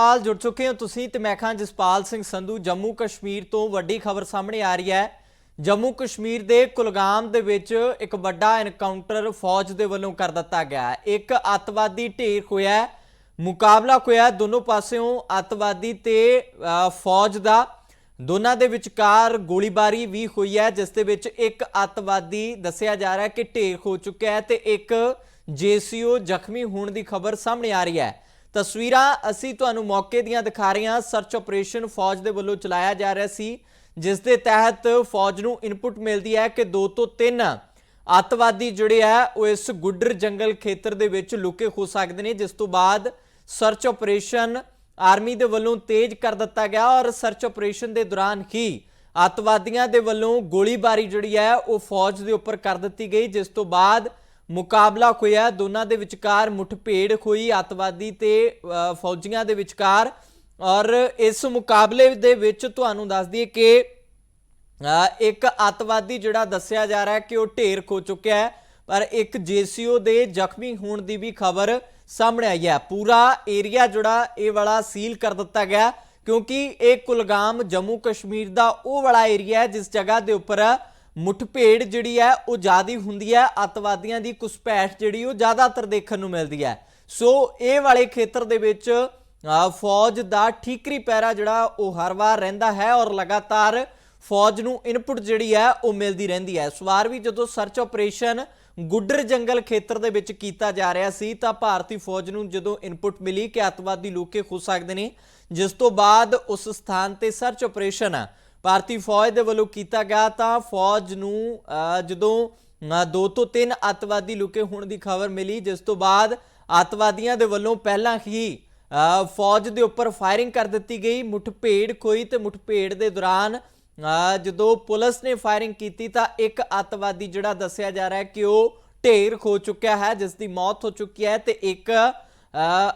ਨਾਲ ਜੁੜ ਚੁੱਕੇ ਹੋ ਤੁਸੀਂ ਤੇ ਮੈਂ ਖਾਂ ਜਸਪਾਲ ਸਿੰਘ ਸੰਧੂ ਜੰਮੂ ਕਸ਼ਮੀਰ ਤੋਂ ਵੱਡੀ ਖਬਰ ਸਾਹਮਣੇ ਆ ਰਹੀ ਹੈ। ਜੰਮੂ ਕਸ਼ਮੀਰ ਦੇ ਕੁਲਗਾਮ ਦੇ ਵਿੱਚ ਇੱਕ ਵੱਡਾ ਐਨਕਾਊਂਟਰ ਫੌਜ ਦੇ ਵੱਲੋਂ ਕਰ ਦਿੱਤਾ ਗਿਆ ਇੱਕ ਅੱਤਵਾਦੀ ਢੇਰ ਹੋਇਆ ਹੈ ਮੁਕਾਬਲਾ ਹੋਇਆ ਦੋਨੋਂ ਪਾਸਿਓਂ ਅੱਤਵਾਦੀ ਤੇ ਅ, ਫੌਜ ਦਾ। ਦੋਨਾਂ ਦੇ ਵਿਚਕਾਰ ਗੋਲੀਬਾਰੀ ਵੀ ਹੋਈ ਹੈ ਜਿਸ ਦੇ ਵਿੱਚ ਇੱਕ ਅੱਤਵਾਦੀ ਦੱਸਿਆ ਜਾ ਰਿਹਾ ਹੈ ਕਿ ਢੇਰ ਹੋ ਚੁੱਕਿਆ ਹੈ ਤੇ ਇੱਕ ਜੇਸੀਓ ਜ਼ਖਮੀ ਹੋਣ ਦੀ ਖਬਰ ਸਾਹਮਣੇ ਆ ਰਹੀ ਹੈ। ਤਸਵੀਰਾਂ ਅਸੀਂ ਤੁਹਾਨੂੰ ਮੌਕੇ ਦੀਆਂ ਦਿਖਾ ਰਹੇ ਹਾਂ। ਸਰਚ ਆਪਰੇਸ਼ਨ ਫੌਜ ਦੇ ਵੱਲੋਂ ਚਲਾਇਆ ਜਾ ਰਿਹਾ ਸੀ, ਜਿਸ ਦੇ ਤਹਿਤ ਫੌਜ ਨੂੰ ਇਨਪੁਟ ਮਿਲਦੀ ਹੈ ਕਿ ਦੋ ਤੋਂ ਤਿੰਨ ਅੱਤਵਾਦੀ ਜਿਹੜੇ ਆ, ਉਹ ਇਸ ਗੁੱਡਰ ਜੰਗਲ ਖੇਤਰ ਦੇ ਵਿੱਚ ਲੁਕੇ ਹੋ ਸਕਦੇ ਨੇ, ਜਿਸ ਤੋਂ ਬਾਅਦ ਸਰਚ ਆਪਰੇਸ਼ਨ ਆਰਮੀ ਦੇ ਵੱਲੋਂ ਤੇਜ਼ ਕਰ ਦਿੱਤਾ ਗਿਆ ਔਰ ਸਰਚ ਆਪਰੇਸ਼ਨ ਦੇ ਦੌਰਾਨ ਹੀ ਅੱਤਵਾਦੀਆਂ ਦੇ ਵੱਲੋਂ ਗੋਲੀਬਾਰੀ ਜਿਹੜੀ ਹੈ, ਉਹ ਫੌਜ ਦੇ ਉੱਪਰ ਕਰ ਦਿੱਤੀ ਗਈ, ਜਿਸ ਤੋਂ ਬਾਅਦ ਮੁਕਾਬਲਾ ਹੋਇਆ ਦੋਨਾਂ ਦੇ ਵਿਚਕਾਰ ਮੁੱਠਭੇੜ ਹੋਈ ਅੱਤਵਾਦੀ ਤੇ ਫੌਜੀਆਂ ਦੇ ਵਿਚਕਾਰ। ਔਰ ਇਸ ਮੁਕਾਬਲੇ ਦੇ ਵਿੱਚ ਤੁਹਾਨੂੰ ਦੱਸ ਦਈਏ ਕਿ ਇੱਕ ਅੱਤਵਾਦੀ ਜਿਹੜਾ ਦੱਸਿਆ ਜਾ ਰਿਹਾ ਹੈ ਕਿ ਉਹ ਢੇਰ ਖੋ ਚੁੱਕਿਆ ਹੈ। ਪਰ ਇੱਕ ਜੇਸੀਓ ਦੇ ਜ਼ਖਮੀ ਹੋਣ ਦੀ ਵੀ ਖਬਰ ਸਾਹਮਣੇ ਆਈ ਹੈ। ਪੂਰਾ ਏਰੀਆ ਜਿਹੜਾ ਇਹ ਵਾਲਾ ਸੀਲ ਕਰ ਦਿੱਤਾ ਗਿਆ ਕਿਉਂਕਿ ਇਹ ਕੁਲਗਾਮ ਜੰਮੂ ਕਸ਼ਮੀਰ ਦਾ ਉਹ ਵਾਲਾ ਏਰੀਆ ਹੈ, ਜਿਸ ਜਗ੍ਹਾ ਦੇ ਉੱਪਰ ਮੁੱਠਭੇੜ ਜਿਹੜੀ ਹੈ, ਉਹ ਜ਼ਿਆਦੀ ਹੁੰਦੀ ਹੈ, ਅੱਤਵਾਦੀਆਂ ਦੀ ਘੁਸਪੈਠ ਜਿਹੜੀ, ਉਹ ਜ਼ਿਆਦਾਤਰ ਦੇਖਣ ਨੂੰ ਮਿਲਦੀ ਹੈ। ਸੋ ਇਹ ਵਾਲੇ ਖੇਤਰ ਦੇ ਵਿੱਚ ਫੌਜ ਦਾ ਠੀਕਰੀ ਪੈਰਾ ਜਿਹੜਾ, ਉਹ ਹਰ ਵਾਰ ਰਹਿੰਦਾ ਹੈ ਔਰ ਲਗਾਤਾਰ ਫੌਜ ਨੂੰ ਇਨਪੁਟ ਜਿਹੜੀ ਹੈ, ਉਹ ਮਿਲਦੀ ਰਹਿੰਦੀ ਹੈ। ਇਸ ਵਾਰ ਵੀ ਜਦੋਂ ਸਰਚ ਆਪਰੇਸ਼ਨ ਗੁੱਡਰ ਜੰਗਲ ਖੇਤਰ ਦੇ ਵਿੱਚ ਕੀਤਾ ਜਾ ਰਿਹਾ ਸੀ, ਤਾਂ ਭਾਰਤੀ ਫੌਜ ਨੂੰ ਜਦੋਂ ਇਨਪੁਟ ਮਿਲੀ ਕਿ ਅੱਤਵਾਦੀ ਲੁਕੇ ਹੋ ਸਕਦੇ ਨੇ, ਜਿਸ ਤੋਂ ਬਾਅਦ ਉਸ ਸਥਾਨ ਤੇ ਸਰਚ ਆਪਰੇਸ਼ਨ ਭਾਰਤੀ ਫੌਜ ਦੇ ਵੱਲੋਂ ਕੀਤਾ ਗਿਆ ਤਾਂ ਫੌਜ ਨੂੰ ਜਦੋਂ ਦੋ ਤੋਂ ਤਿੰਨ ਅੱਤਵਾਦੀ ਲੁਕੇ ਹੋਣ ਦੀ ਖਬਰ ਮਿਲੀ, ਜਿਸ ਤੋਂ ਬਾਅਦ ਅੱਤਵਾਦੀਆਂ ਦੇ ਵੱਲੋਂ ਪਹਿਲਾਂ ਹੀ ਫੌਜ ਦੇ ਉੱਪਰ ਫਾਇਰਿੰਗ ਕਰ ਦਿੱਤੀ ਗਈ। ਮੁਠਭੇੜ ਕੋਈ ਤੇ ਮੁਠਭੇੜ ਦੇ ਦੌਰਾਨ ਜਦੋਂ ਪੁਲਿਸ ਨੇ ਫਾਇਰਿੰਗ ਕੀਤੀ ਤਾਂ ਇੱਕ ਅੱਤਵਾਦੀ ਜਿਹੜਾ ਦੱਸਿਆ ਜਾ ਰਿਹਾ ਹੈ ਕਿ ਉਹ ਢੇਰ ਖੋ ਚੁੱਕਿਆ ਹੈ, ਜਿਸ ਦੀ ਮੌਤ ਹੋ ਚੁੱਕੀ ਹੈ ਤੇ ਇੱਕ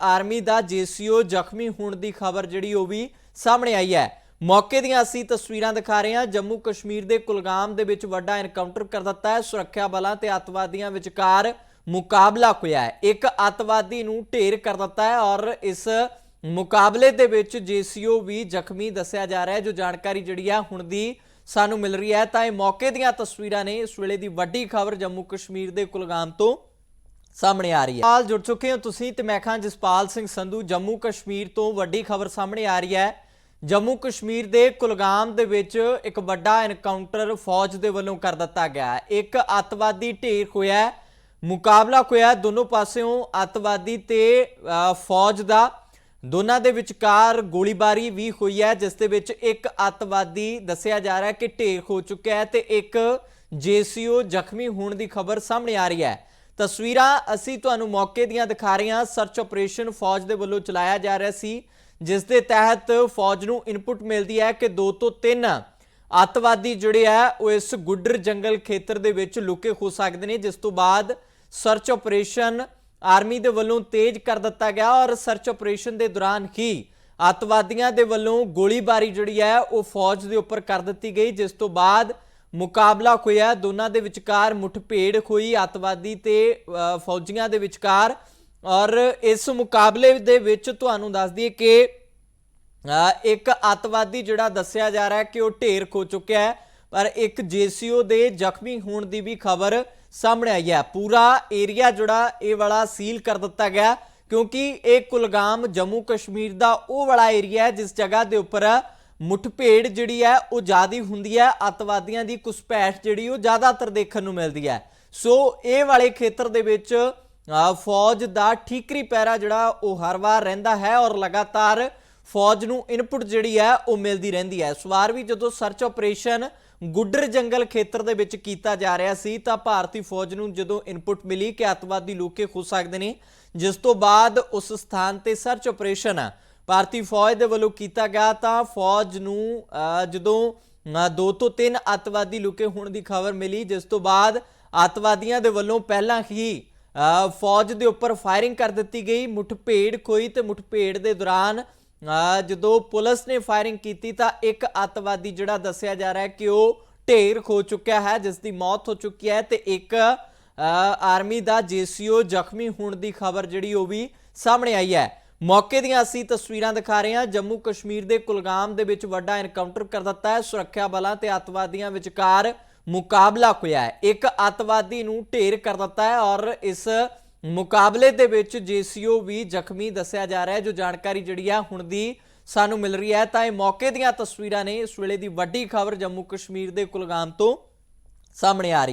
ਆਰਮੀ ਦਾ ਜੀਸੀਓ ਜ਼ਖਮੀ ਹੋਣ ਦੀ ਖਬਰ ਜਿਹੜੀ ਉਹ ਵੀ ਸਾਹਮਣੇ ਆਈ ਹੈ। ਮੌਕੇ ਦੀਆਂ ਅਸੀਂ ਤਸਵੀਰਾਂ ਦਿਖਾ ਰਹੇ ਹਾਂ। ਜੰਮੂ ਕਸ਼ਮੀਰ ਦੇ ਕੁਲਗਾਮ ਦੇ ਵਿੱਚ ਵੱਡਾ ਐਨਕਾਊਂਟਰ ਕਰ ਦਿੱਤਾ ਹੈ। ਸੁਰੱਖਿਆ ਬਲਾਂ ਤੇ ਅੱਤਵਾਦੀਆਂ ਵਿਚਕਾਰ ਮੁਕਾਬਲਾ ਹੋਇਆ ਹੈ। ਇੱਕ ਅੱਤਵਾਦੀ ਨੂੰ ਢੇਰ ਕਰ ਦਿੱਤਾ ਹੈ ਔਰ ਇਸ ਮੁਕਾਬਲੇ ਦੇ ਵਿੱਚ ਜੀਸੀਓ ਵੀ ਜ਼ਖਮੀ ਦੱਸਿਆ ਜਾ ਰਿਹਾ ਹੈ, ਜੋ ਜਾਣਕਾਰੀ ਜਿਹੜੀ ਆ ਹੁਣ ਦੀ ਸਾਨੂੰ ਮਿਲ ਰਹੀ ਹੈ। ਤਾਂ ਇਹ ਮੌਕੇ ਦੀਆਂ ਤਸਵੀਰਾਂ ਨੇ। ਇਸ ਵੇਲੇ ਦੀ ਵੱਡੀ ਖਬਰ ਜੰਮੂ ਕਸ਼ਮੀਰ ਦੇ ਕੁਲਗਾਮ ਤੋਂ ਸਾਹਮਣੇ ਆ ਰਹੀ ਹੈ। ਨਾਲ ਜੁੜ ਚੁੱਕੇ ਹੋ ਤੁਸੀਂ ਤੇ ਮੈਂ ਖਾਂ ਜਸਪਾਲ ਸਿੰਘ ਸੰਧੂ। ਜੰਮੂ ਕਸ਼ਮੀਰ ਤੋਂ ਵੱਡੀ ਖਬਰ ਸਾਹਮਣੇ ਆ ਰਹੀ ਹੈ। ਜੰਮੂ ਕਸ਼ਮੀਰ ਦੇ ਕੁਲਗਾਮ ਦੇ ਵਿੱਚ ਇੱਕ ਵੱਡਾ ਐਨਕਾਊਂਟਰ ਫੌਜ ਦੇ ਵੱਲੋਂ ਕਰ ਦਿੱਤਾ ਗਿਆ ਹੈ। ਇੱਕ ਅੱਤਵਾਦੀ ਢੇਰ ਹੋਇਆ ਮੁਕਾਬਲਾ ਹੋਇਆ ਦੋਨੋਂ ਪਾਸਿਓਂ। ਅੱਤਵਾਦੀ ਤੇ ਫੌਜ ਦਾ। ਦੋਨਾਂ ਦੇ ਵਿਚਕਾਰ ਗੋਲੀਬਾਰੀ ਵੀ ਹੋਈ ਹੈ, ਜਿਸ ਦੇ ਵਿੱਚ ਇੱਕ ਅੱਤਵਾਦੀ ਦੱਸਿਆ ਜਾ ਰਿਹਾ ਹੈ ਕਿ ਢੇਰ ਹੋ ਚੁੱਕਿਆ ਹੈ ਤੇ ਇੱਕ ਜੇਸੀਓ ਜ਼ਖਮੀ ਹੋਣ ਦੀ ਖਬਰ ਸਾਹਮਣੇ ਆ ਰਹੀ ਹੈ। ਤਸਵੀਰਾਂ ਅਸੀਂ ਤੁਹਾਨੂੰ ਮੌਕੇ ਦੀਆਂ ਦਿਖਾ ਰਹੇ ਹਾਂ। ਸਰਚ ਆਪਰੇਸ਼ਨ ਫੌਜ ਦੇ ਵੱਲੋਂ ਚਲਾਇਆ ਜਾ ਰਿਹਾ ਸੀ। ਜਿਸ ਦੇ ਤਹਿਤ ਫੌਜ ਨੂੰ ਇਨਪੁਟ ਮਿਲਦੀ ਹੈ ਕਿ ਦੋ ਤੋਂ ਤਿੰਨ ਅੱਤਵਾਦੀ ਜਿਹੜੇ ਆ, ਉਹ ਇਸ ਗੁੱਡਰ ਜੰਗਲ ਖੇਤਰ ਦੇ ਵਿੱਚ ਲੁਕੇ ਹੋ ਸਕਦੇ ਨੇ, ਜਿਸ ਤੋਂ ਬਾਅਦ ਸਰਚ ਆਪਰੇਸ਼ਨ ਆਰਮੀ ਦੇ ਵੱਲੋਂ ਤੇਜ਼ ਕਰ ਦਿੱਤਾ ਗਿਆ ਔਰ ਸਰਚ ਆਪਰੇਸ਼ਨ ਦੇ ਦੌਰਾਨ ਹੀ ਅੱਤਵਾਦੀਆਂ ਦੇ ਵੱਲੋਂ ਗੋਲੀਬਾਰੀ ਜਿਹੜੀ ਹੈ, ਉਹ ਫੌਜ ਦੇ ਉੱਪਰ ਕਰ ਦਿੱਤੀ ਗਈ, ਜਿਸ ਤੋਂ ਬਾਅਦ ਮੁਕਾਬਲਾ ਹੋਇਆ। ਦੋਨਾਂ ਦੇ ਵਿਚਕਾਰ ਮੁੱਠਭੇੜ ਹੋਈ। ਅੱਤਵਾਦੀ ਤੇ ਫੌਜੀਆਂ ਦੇ ਵਿਚਕਾਰ ਔਰ ਇਸ ਮੁਕਾਬਲੇ ਦੇ ਵਿੱਚ ਤੁਹਾਨੂੰ ਦੱਸ ਦਈਏ ਕਿ ਇੱਕ ਅੱਤਵਾਦੀ ਜਿਹੜਾ ਦੱਸਿਆ ਜਾ ਰਿਹਾ ਕਿ ਉਹ ਢੇਰ ਖੋ ਚੁੱਕਿਆ ਹੈ, ਪਰ ਇੱਕ ਜੀਸੀਓ ਦੇ ਜ਼ਖਮੀ ਹੋਣ ਦੀ ਵੀ ਖਬਰ ਸਾਹਮਣੇ ਆਈ ਹੈ। ਪੂਰਾ ਏਰੀਆ ਜਿਹੜਾ ਇਹ ਵਾਲਾ ਸੀਲ ਕਰ ਦਿੱਤਾ ਗਿਆ, ਕਿਉਂਕਿ ਇਹ ਕੁਲਗਾਮ ਜੰਮੂ ਕਸ਼ਮੀਰ ਦਾ ਉਹ ਵਾਲਾ ਏਰੀਆ ਹੈ, ਜਿਸ ਜਗ੍ਹਾ ਦੇ ਉੱਪਰ ਮੁੱਠਭੇੜ ਜਿਹੜੀ ਹੈ, ਉਹ ਜ਼ਿਆਦੀ ਹੁੰਦੀ ਹੈ। ਅੱਤਵਾਦੀਆਂ ਦੀ ਘੁਸਪੈਠ ਜਿਹੜੀ, ਉਹ ਜ਼ਿਆਦਾਤਰ ਦੇਖਣ ਨੂੰ ਮਿਲਦੀ ਹੈ। ਸੋ ਇਹ ਵਾਲੇ ਖੇਤਰ ਦੇ ਵਿੱਚ ਫੌਜ ਦਾ ਠੀਕਰੀ ਪੈਰਾ ਜਿਹੜਾ ਉਹ ਹਰ ਵਾਰ ਰਹਿੰਦਾ ਹੈ ਔਰ ਲਗਾਤਾਰ ਫੌਜ ਨੂੰ ਇਨਪੁਟ ਜਿਹੜੀ ਹੈ ਉਹ ਮਿਲਦੀ ਰਹਿੰਦੀ ਹੈ। ਇਸ ਵਾਰ ਵੀ ਜਦੋਂ ਸਰਚ ਆਪਰੇਸ਼ਨ ਗੁੱਡਰ ਜੰਗਲ ਖੇਤਰ ਦੇ ਵਿੱਚ ਕੀਤਾ ਜਾ ਰਿਹਾ ਸੀ, ਤਾਂ ਭਾਰਤੀ ਫੌਜ ਨੂੰ ਜਦੋਂ ਇਨਪੁਟ ਮਿਲੀ ਕਿ ਅੱਤਵਾਦੀ ਲੁਕੇ ਹੋ ਸਕਦੇ ਨੇ, ਜਿਸ ਤੋਂ ਬਾਅਦ ਉਸ ਸਥਾਨ ਤੇ ਸਰਚ ਆਪਰੇਸ਼ਨ ਭਾਰਤੀ ਫੌਜ ਦੇ ਵੱਲੋਂ ਕੀਤਾ ਗਿਆ, ਤਾਂ ਫੌਜ ਨੂੰ ਜਦੋਂ ਦੋ ਤੋਂ ਤਿੰਨ ਅੱਤਵਾਦੀ ਲੁਕੇ ਹੋਣ ਦੀ ਖਬਰ ਮਿਲੀ, ਜਿਸ ਤੋਂ ਬਾਅਦ ਅੱਤਵਾਦੀਆਂ ਦੇ ਵੱਲੋਂ ਪਹਿਲਾਂ ਹੀ ਫੌਜ ਦੇ ਉੱਪਰ ਫਾਇਰਿੰਗ ਕਰ ਦਿੱਤੀ ਗਈ। ਮੁੱਠਭੇੜ ਕੋਈ ਤੇ ਮੁੱਠਭੇੜ ਦੇ ਦੌਰਾਨ ਜਦੋਂ ਪੁਲਿਸ ਨੇ ਫਾਇਰਿੰਗ ਕੀਤੀ ਤਾਂ ਇੱਕ ਅੱਤਵਾਦੀ ਜਿਹੜਾ ਦੱਸਿਆ ਜਾ ਰਿਹਾ ਹੈ ਕਿ ਉਹ ਢੇਰ ਖੋ ਚੁੱਕਿਆ ਹੈ ਜਿਸ ਦੀ ਮੌਤ ਹੋ ਚੁੱਕੀ ਹੈ ਤੇ ਇੱਕ ਅ, ਆਰਮੀ ਦਾ ਜੀਸੀਓ ਜ਼ਖਮੀ ਹੋਣ ਦੀ ਖਬਰ ਜਿਹੜੀ ਉਹ ਵੀ ਸਾਹਮਣੇ ਆਈ ਹੈ। ਮੌਕੇ ਦੀਆਂ ਅਸੀਂ ਤਸਵੀਰਾਂ ਦਿਖਾ ਰਹੇ ਹਾਂ। ਜੰਮੂ ਕਸ਼ਮੀਰ ਦੇ ਕੁਲਗਾਮ ਦੇ ਵਿੱਚ ਵੱਡਾ ਐਨਕਾਊਂਟਰ ਕਰ ਦਿੱਤਾ ਹੈ। ਸੁਰੱਖਿਆ ਬਲਾਂ ਤੇ ਅੱਤਵਾਦੀਆਂ ਵਿਚਕਾਰ ਮੁਕਾਬਲਾ ਹੋਇਆ ਹੈ। ਇੱਕ ਅੱਤਵਾਦੀ ਨੂੰ ਢੇਰ ਕਰ ਦਿੱਤਾ ਹੈ ਔਰ ਇਸ ਮੁਕਾਬਲੇ ਦੇ ਵਿੱਚ ਜੀਸੀਓ ਵੀ ਜ਼ਖਮੀ ਦੱਸਿਆ ਜਾ ਰਿਹਾ ਹੈ, ਜੋ ਜਾਣਕਾਰੀ ਜਿਹੜੀ ਆ ਹੁਣ ਦੀ ਸਾਨੂੰ ਮਿਲ ਰਹੀ ਹੈ। ਤਾਂ ਇਹ ਮੌਕੇ ਦੀਆਂ ਤਸਵੀਰਾਂ ਨੇ। ਇਸ ਵੇਲੇ ਦੀ ਵੱਡੀ ਖਬਰ ਜੰਮੂ ਕਸ਼ਮੀਰ ਦੇ ਕੁਲਗਾਮ ਤੋਂ ਸਾਹਮਣੇ ਆ ਰਹੀ ਹੈ।